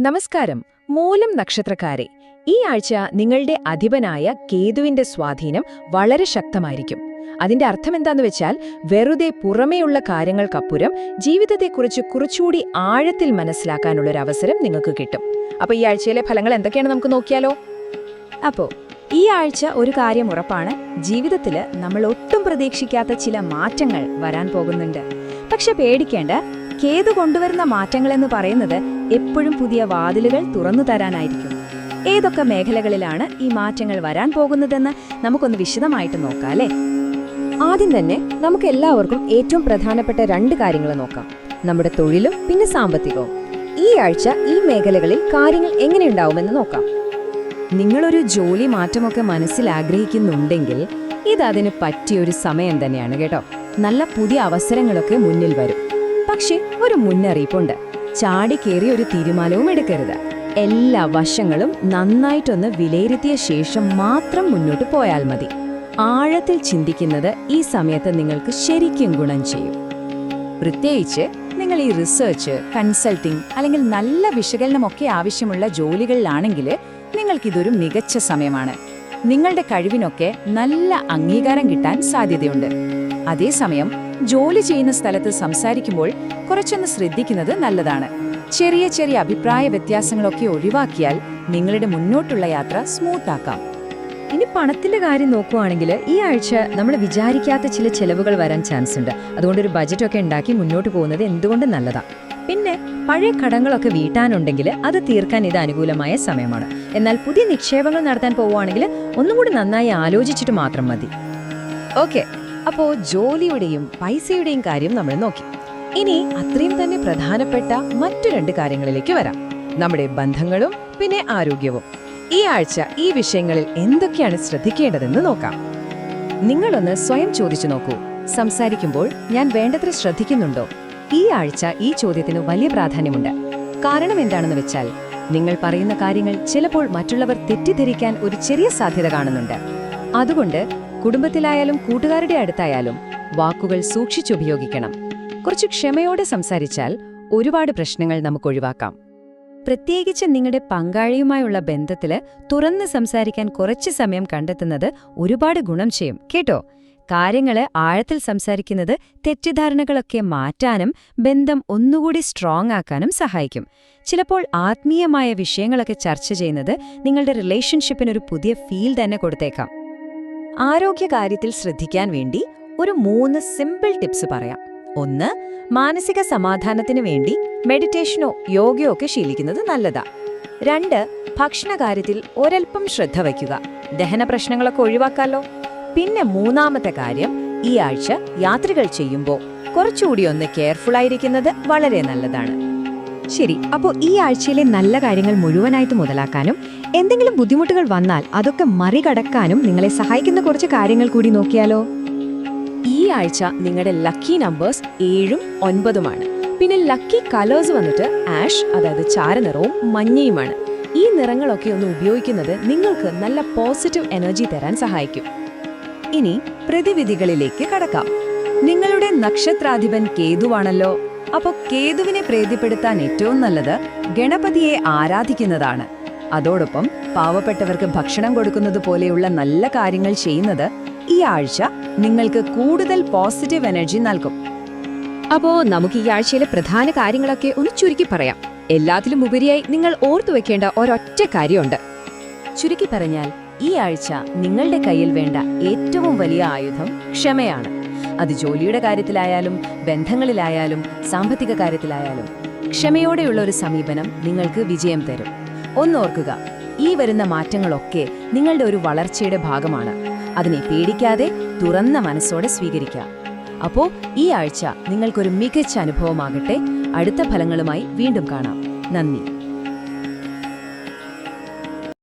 നമസ്കാരം. മൂലം നക്ഷത്രക്കാരെ. ഈ ആഴ്ച നിങ്ങളുടെ അധിപനായ കേതുവിന്റെ സ്വാധീനം വളരെ ശക്തമായിരിക്കും. അതിന്റെ അർത്ഥം എന്താന്ന് വെച്ചാൽ വെറുതെ പുറമേയുള്ള കാര്യങ്ങൾക്കപ്പുറം ജീവിതത്തെക്കുറിച്ച് കുറച്ചുകൂടി ആഴത്തിൽ മനസ്സിലാക്കാനുള്ള ഒരു അവസരം നിങ്ങൾക്ക് കിട്ടും. അപ്പോൾ ഈ ആഴ്ചയിലെ ഫലങ്ങൾ എന്തൊക്കെയാണ് നമുക്ക് നോക്കിയാലോ? അപ്പോൾ ഈ ആഴ്ച ഒരു കാര്യം ഉറപ്പാണ്. ജീവിതത്തിൽ നമ്മൾ ഒട്ടും പ്രതീക്ഷിക്കാത്ത ചില മാറ്റങ്ങൾ വരാൻ പോകുന്നുണ്ട്. പക്ഷെ പേടിക്കേണ്ട കേതു കൊണ്ടുവരുന്ന മാറ്റങ്ങൾ എന്ന് പറയുന്നത് എപ്പോഴും പുതിയ വാതിലുകൾ തുറന്നു തരാനായിരിക്കും. ഏതൊക്കെ മേഖലകളിലാണ് ഈ മാറ്റങ്ങൾ വരാൻ പോകുന്നതെന്ന് നമുക്കൊന്ന് വിശദമായിട്ട് നോക്കാല്ലേ ആദ്യം തന്നെ നമുക്ക് എല്ലാവർക്കും ഏറ്റവും പ്രധാനപ്പെട്ട രണ്ട് കാര്യങ്ങൾ നോക്കാം. നമ്മുടെ തൊഴിലും പിന്നെ സാമ്പത്തികവും. ഈ ആഴ്ച ഈ മേഖലകളിൽ കാര്യങ്ങൾ എങ്ങനെയുണ്ടാവുമെന്ന് നോക്കാം. നിങ്ങളൊരു ജോലി മാറ്റമൊക്കെ മനസ്സിൽ ആഗ്രഹിക്കുന്നുണ്ടെങ്കിൽ ഇത് അതിന് പറ്റിയൊരു സമയം തന്നെയാണ് കേട്ടോ. നല്ല പുതിയ അവസരങ്ങളൊക്കെ മുന്നിൽ വരും. പക്ഷെ ഒരു മുന്നറിയിപ്പുണ്ട്. ചാടി കയറി ഒരു തീരുമാനവും എടുക്കരുത്. എല്ലാ വശങ്ങളും നന്നായിട്ടൊന്ന് വിലയിരുത്തിയ ശേഷം മാത്രം മുന്നോട്ട് പോയാൽ മതി. ആഴത്തിൽ ചിന്തിക്കുന്നത് ഈ സമയത്ത് നിങ്ങൾക്ക് ശരിക്കും ഗുണം ചെയ്യും. പ്രത്യേകിച്ച് നിങ്ങൾ ഈ റിസർച്ച് കൺസൾട്ടിംഗ് അല്ലെങ്കിൽ നല്ല വിശകലനമൊക്കെ ആവശ്യമുള്ള ജോലികളിലാണെങ്കിൽ നിങ്ങൾക്കിതൊരു മികച്ച സമയമാണ്. നിങ്ങളുടെ കഴിവിനൊക്കെ നല്ല അംഗീകാരം കിട്ടാൻ സാധ്യതയുണ്ട്. അതേസമയം ജോലി ചെയ്യുന്ന സ്ഥലത്ത് സംസാരിക്കുമ്പോൾ കുറച്ചൊന്ന് ശ്രദ്ധിക്കുന്നത് നല്ലതാണ്. ചെറിയ ചെറിയ അഭിപ്രായ വ്യത്യാസങ്ങളൊക്കെ ഒഴിവാക്കിയാൽ നിങ്ങളുടെ മുന്നോട്ടുള്ള യാത്ര സ്മൂത്ത് ആക്കാം. ഇനി പണത്തിന്റെ കാര്യം നോക്കുവാണെങ്കിൽ ഈ ആഴ്ച നമ്മൾ വിചാരിക്കാത്ത ചില ചെലവുകൾ വരാൻ ചാൻസ് ഉണ്ട്. അതുകൊണ്ട് ഒരു ബജറ്റ് ഒക്കെ ഉണ്ടാക്കി മുന്നോട്ട് പോകുന്നത് എന്തുകൊണ്ട് നല്ലതാ? പിന്നെ പഴയ കടങ്ങളൊക്കെ വീട്ടാനുണ്ടെങ്കിൽ അത് തീർക്കാൻ ഇത് അനുകൂലമായ സമയമാണ്. എന്നാൽ പുതിയ നിക്ഷേപങ്ങൾ നടത്താൻ പോവുകയാണെങ്കിൽ ഒന്നുകൂടി നന്നായി ആലോചിച്ചിട്ട് മാത്രം മതി. ഓക്കെ അപ്പോ ജോലിയുടെയും പൈസയുടെയും കാര്യം നമ്മൾ നോക്കി. ഇനി അത്രയും തന്നെ പ്രധാനപ്പെട്ട മറ്റു രണ്ട് കാര്യങ്ങളിലേക്ക് വരാം. നമ്മുടെ ബന്ധങ്ങളും പിന്നെ ആരോഗ്യവും. ഈ ആഴ്ച ഈ വിഷയങ്ങളിൽ എന്തൊക്കെയാണ് ശ്രദ്ധിക്കേണ്ടതെന്ന് നോക്കാം. നിങ്ങളൊന്ന് സ്വയം ചോദിച്ചു നോക്കൂ. സംസാരിക്കുമ്പോൾ ഞാൻ വേണ്ടത്ര ശ്രദ്ധിക്കുന്നുണ്ടോ? ഈ ആഴ്ച ഈ ചോദ്യത്തിന് വലിയ പ്രാധാന്യമുണ്ട്. കാരണം എന്താണെന്ന് വെച്ചാൽ നിങ്ങൾ പറയുന്ന കാര്യങ്ങൾ ചിലപ്പോൾ മറ്റുള്ളവർ തെറ്റിദ്ധരിക്കാൻ ഒരു ചെറിയ സാധ്യത കാണുന്നുണ്ട്. അതുകൊണ്ട് കുടുംബത്തിലായാലും കൂട്ടുകാരുടെ അടുത്തായാലും വാക്കുകൾ സൂക്ഷിച്ചുപയോഗിക്കണം കുറച്ച് ക്ഷമയോടെ സംസാരിച്ചാൽ ഒരുപാട് പ്രശ്നങ്ങൾ നമുക്ക് ഒഴിവാക്കാം. പ്രത്യേകിച്ച് നിങ്ങളുടെ പങ്കാളിയുമായുള്ള ബന്ധത്തിൽ തുറന്ന് സംസാരിക്കാൻ കുറച്ച് സമയം കണ്ടെത്തുന്നത് ഒരുപാട് ഗുണം ചെയ്യും കേട്ടോ? കാര്യങ്ങൾ ആഴത്തിൽ സംസാരിക്കുന്നത് തെറ്റിദ്ധാരണകളൊക്കെ മാറ്റാനും ബന്ധം ഒന്നുകൂടി സ്ട്രോങ് ആക്കാനും സഹായിക്കും. ചിലപ്പോൾ ആത്മീയമായ വിഷയങ്ങളൊക്കെ ചർച്ച ചെയ്യുന്നത് നിങ്ങളുടെ റിലേഷൻഷിപ്പിനൊരു പുതിയ ഫീൽ തന്നെ കൊടുത്തേക്കാം. ആരോഗ്യകാര്യത്തിൽ ശ്രദ്ധിക്കാൻ വേണ്ടി ഒരു മൂന്ന് സിമ്പിൾ ടിപ്സ് പറയാം. ഒന്ന് മാനസിക സമാധാനത്തിന് വേണ്ടി മെഡിറ്റേഷനോ യോഗയോ ഒക്കെ ശീലിക്കുന്നത് നല്ലതാ. രണ്ട് ഭക്ഷണകാര്യത്തിൽ ഒരൽപ്പം ശ്രദ്ധ വയ്ക്കുക. ദഹന പ്രശ്നങ്ങളൊക്കെ ഒഴിവാക്കാലോ. പിന്നെ മൂന്നാമത്തെ കാര്യം ഈ ആഴ്ച യാത്രകൾ ചെയ്യുമ്പോൾ കുറച്ചുകൂടി ഒന്ന് കെയർഫുൾ ആയിരിക്കുന്നത് വളരെ നല്ലതാണ്. ശരി അപ്പോൾ ഈ ആഴ്ചയിലെ നല്ല കാര്യങ്ങൾ മുഴുവനായിട്ട് മുതലാക്കാനും എന്തെങ്കിലും ബുദ്ധിമുട്ടുകൾ വന്നാൽ അതൊക്കെ മറികടക്കാനും നിങ്ങളെ സഹായിക്കുന്ന കുറച്ച് കാര്യങ്ങൾ കൂടി നോക്കിയാലോ? ഈ ആഴ്ച നിങ്ങളുടെ ലക്കി നമ്പേഴ്സ് ഏഴും ഒൻപതുമാണ്. പിന്നെ ലക്കി കളേഴ്സ് വന്നിട്ട് ആഷ് അതായത് ചാരനിറവും മഞ്ഞയുമാണ്. ഈ നിറങ്ങളൊക്കെ ഒന്ന് ഉപയോഗിക്കുന്നത് നിങ്ങൾക്ക് നല്ല പോസിറ്റീവ് എനർജി തരാൻ സഹായിക്കും. ഇനി പ്രതിവിധികളിലേക്ക് കടക്കാം. നിങ്ങളുടെ നക്ഷത്രാധിപൻ കേതുവാണല്ലോ. അപ്പോ കേതുവിനെ പ്രീതിപ്പെടുത്താൻ ഏറ്റവും നല്ലത് ഗണപതിയെ ആരാധിക്കുന്നതാണ്. അതോടൊപ്പം പാവപ്പെട്ടവർക്ക് ഭക്ഷണം കൊടുക്കുന്നത് പോലെയുള്ള നല്ല കാര്യങ്ങൾ ചെയ്യുന്നത് ഈ ആഴ്ച നിങ്ങൾക്ക് കൂടുതൽ പോസിറ്റീവ് എനർജി നൽകും. അപ്പോ നമുക്ക് ഈ ആഴ്ചയിലെ പ്രധാന കാര്യങ്ങളൊക്കെ ഒന്ന് ചുരുക്കി പറയാം. എല്ലാത്തിലും ഉപരിയായി നിങ്ങൾ ഓർത്തു വെക്കേണ്ട ഒരൊറ്റ കാര്യമുണ്ട്. ചുരുക്കി പറഞ്ഞാൽ ഈ ആഴ്ച നിങ്ങളുടെ കയ്യിൽ വേണ്ട ഏറ്റവും വലിയ ആയുധം ക്ഷമയാണ്. അത് ജോലിയുടെ കാര്യത്തിലായാലും ബന്ധങ്ങളിലായാലും സാമ്പത്തിക കാര്യത്തിലായാലും. ക്ഷമയോടെയുള്ള ഒരു സമീപനം നിങ്ങൾക്ക് വിജയം തരും. ഒന്നോർക്കുക ഈ വരുന്ന മാറ്റങ്ങളൊക്കെ നിങ്ങളുടെ ഒരു വളർച്ചയുടെ ഭാഗമാണ്. അതിനെ പേടിക്കാതെ തുറന്ന മനസ്സോടെ സ്വീകരിക്കാം അപ്പോ ഈ ആഴ്ച നിങ്ങൾക്കൊരു മികച്ച അനുഭവമാകട്ടെ. അടുത്ത ഫലങ്ങളുമായി വീണ്ടും കാണാം. നന്ദി.